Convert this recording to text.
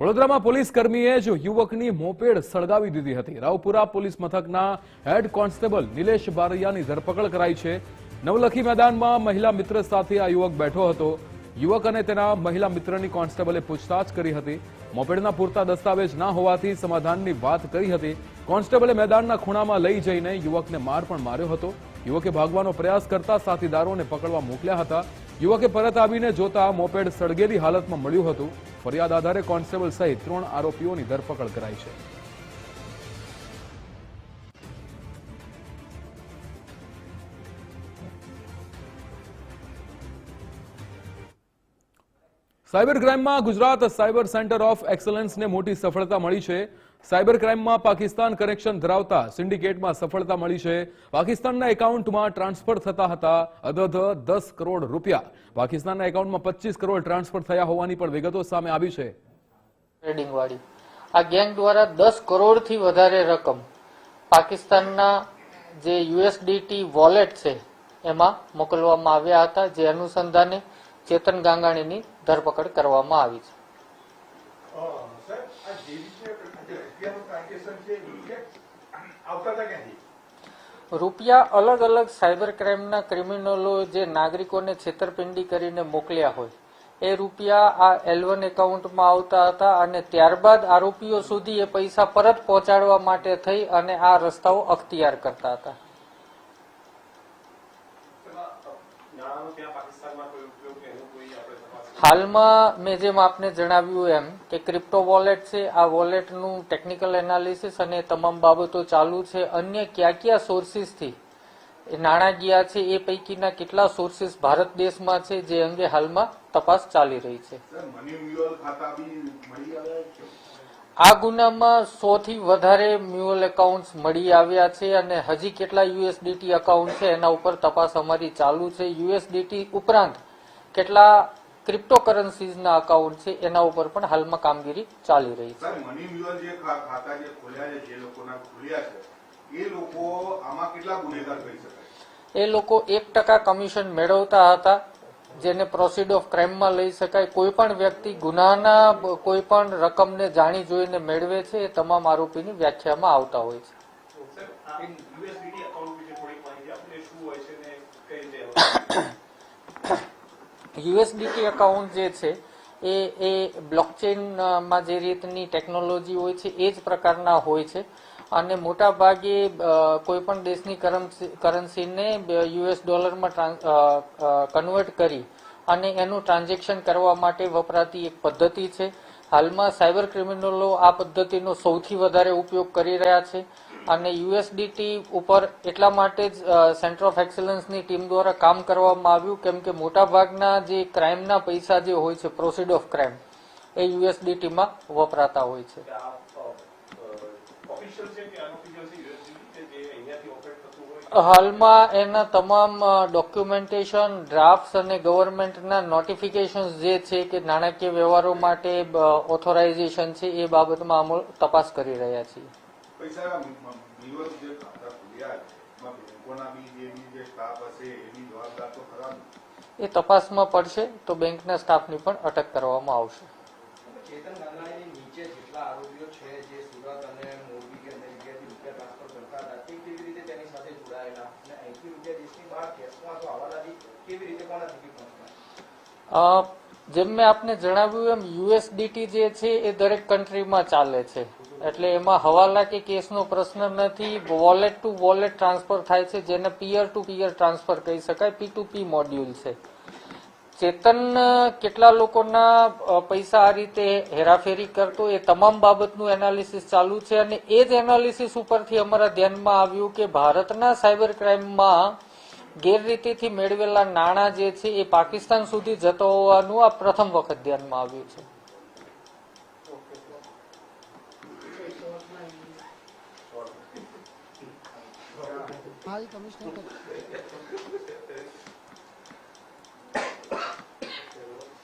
વડોદરામાં પોલીસ કર્મીએ જ યુવકની મોપેડ સળગાવી દીધી હતી. રાવપુરા પોલીસ મથકના હેડ કોન્સ્ટેબલ નિલેશ બારૈયાની ધરપકડ કરાઈ છે. નવલખી મેદાનમાં મહિલા મિત્ર સાથે આ યુવક બેઠો હતો. યુવક અને તેના મહિલા મિત્રની કોન્સ્ટેબલે પૂછતાછ કરી હતી. મોપેડના પૂરતા દસ્તાવેજ ના હોવાથી સમાધાનની વાત કરી હતી. કોન્સ્ટેબલે મેદાનના ખૂણામાં લઈ જઈને યુવકને માર પણ માર્યો હતો. યુવકે ભાગવાનો પ્રયાસ કરતા સાથીદારોને પકડવા મોકલ્યા હતા. યુવકે પરત આવીને જોતા મોપેડ સળગેલી હાલતમાં મળ્યું હતું. ફરિયાદ આધારે કોન્સ્ટેબલ સહિત ત્રણ આરોપીઓની ધરપકડ કરાઈ છે. સાયબર ક્રાઇમમાં ગુજરાત સાયબર સેન્ટર ઓફ એક્સલન્સને મોટી સફળતા મળી છે. સાયબર ક્રાઇમમાં પાકિસ્તાન કનેક્શન ધરાવતા સિન્ડિકેટમાં સફળતા મળી છે. પાકિસ્તાનના એકાઉન્ટમાં ટ્રાન્સફર થતા હતા અધધ દસ કરોડ રૂપિયા. પાકિસ્તાનના એકાઉન્ટમાં પચીસ કરોડ ટ્રાન્સફર થયા હોવાની પણ વિગતો સામે આવી છે. ટ્રેડિંગ આ ગેંગ દ્વારા દસ કરોડથી વધારે રકમ પાકિસ્તાનના જે યુએસડીટી વોલેટ છે, એમાં મોકલવામાં આવ્યા હતા, જે અનુસંધાને ચેતન ગાંગાણીની ધરપકડ કરવામાં આવી છે. રૂપિયા અલગ અલગ સાયબર ક્રાઇમના ક્રિમિનલો જે નાગરિકોને છેતરપિંડી કરીને મોકલ્યા હોય એ રૂપિયા આ એલવન એકાઉન્ટમાં આવતા હતા અને ત્યારબાદ આરોપીઓ સુધી એ પૈસા પરત પહોંચાડવા માટે થઈ અને આ રસ્તાઓ અખ્તિયાર કરતા હતા નાણાંનો ત્યાં પાકિસ્તાનમાં કોઈ ઉપયોગ કે એનું કોઈ આપણે તપાસ હાલમાં મેં જેમ આપને જણાવ્યું એમ કે ક્રિપ્ટો વોલેટ છે આ વોલેટનું ટેકનિકલ એનાલિસિસ અને તમામ બાબતો ચાલુ છે. અન્ય કયા કયા સોર્સિસથી નાણાં ગયા છે એ પૈકીના કેટલા સોર્સિસ ભારત દેશમાં છે જે અંગે હાલમાં તપાસ ચાલી રહી છે. આ ગુનામાં સો થી વધારે મ્યુઅલ એકાઉન્ટ્સ મળી આવ્યા છે અને હજી કેટલા યુએસડીટી એકાઉન્ટ છે એના ઉપર તપાસ અમારી ચાલુ છે. યુએસડીટી ઉપરાંત કેટલા ક્રિપ્ટોકરન્સીઝના અકાઉન્ટ છે એના ઉપર પણ હાલમાં કામગીરી ચાલી રહી છે. મની મ્યુઅલ જે ખાતા જે ખોલ્યા છે જે લોકોના ખોલ્યા છે એ લોકો આમાં કેટલા ગુનેગાર થઈ શકાય? એ લોકો એક ટકા કમિશન મેળવતા હતા જેને પ્રોસીડ ઓફ ક્રાઇમમાં લઈ શકાય. કોઈ પણ વ્યક્તિ ગુનાના કોઈ પણ રકમને જાણી જોઈને મેળવે છે એ તમામ આરોપીની વ્યાખ્યામાં આવતા હોય છે. યુએસડીટી એકાઉન્ટ જે છે, એ એ બ્લોકચેનમાં જે રીતની ટેકનોલોજી હોય છે, એ જ પ્રકારના હોય છે. અને મોટા ભાગે કોઈ પણ દેશની કરન્સી- કરન્સીને યુએસ ડોલરમાં કન્વર્ટ કરી અને એનું ટ્રાન્ઝેક્શન કરવા માટે વપરાતી એક પદ્ધતિ છે. હાલમાં સાયબર ક્રિમિનલો આ પદ્ધતિનો સૌથી વધારે ઉપયોગ કરી રહ્યા છે. અને યુએસડીટી ઉપર એટલા માટે જ સેન્ટર ઓફ એક્સલન્સની ટીમ દ્વારા કામ કરવામાં આવ્યું કેમ કે મોટાભાગના જે ક્રાઇમના પૈસા જે હોય છે પ્રોસીડ ઓફ ક્રાઇમ એ યુએસડીટીમાં વપરાતા હોય છે. હાલમાં એના તમામ ડોક્યુમેન્ટેશન ડ્રાફ્ટ અને ગવર્મેન્ટના નોટિફિકેશન જે છે કે નાણાકીય વ્યવહારો માટે ઓથોરાઇઝેશન છે એ બાબતમાં અમુક તપાસ કરી રહ્યા છીએ. પૈસા મ્યુઅલ જે ખાતા ખોલ્યા એમાં બેંકોના બી જે જે સ્ટાફ હશે એની જવાબદાર તો ખરા એ તપાસમાં પડશે તો બેંકના સ્ટાફની પણ અટક કરવામાં આવશે. ચેતન ગાંગાણીની નીચે જેટલા આરોપીઓ છે જે સુરત અને મોરબી કે અન્ય જગ્યાએથી રૂપિયા ટ્રાન્સફર કરતા હતા તે કેવી રીતે તેની સાથે જોડાયેલા? અને અહીંથી રૂપિયા દેશની બહાર કેશમાં તો હવાલાથી કેવી રીતે કોના થકી પહોંચતા? જેમ મેં આપને જણાવ્યું એમ યુએસડીટી જે છે એ દરેક કન્ટ્રીમાં ચાલે છે. એટલે એમાં હવાલા કે કેસનો પ્રશ્ન નથી. વોલેટ ટુ વોલેટ ટ્રાન્સફર થાય છે, જેને પિયર ટુ પિયર ટ્રાન્સફર કહી શકાય. પી ટુ પી મોડ્યુલ છે. ચેતન, કેટલા લોકોના પૈસા આ રીતે હેરાફેરી કરતો એ તમામ બાબતનું એનાલિસિસ ચાલુ છે અને એ જ એનાલિસિસ ઉપરથી અમારા ધ્યાનમાં આવ્યું કે ભારતના સાયબર ક્રાઇમમાં ગેરરીતિથી મેળવેલા નાણાં જે છે એ પાકિસ્તાન સુધી જતો હોવાનું આ પ્રથમ વખત ધ્યાનમાં આવ્યું છે. Ay, también está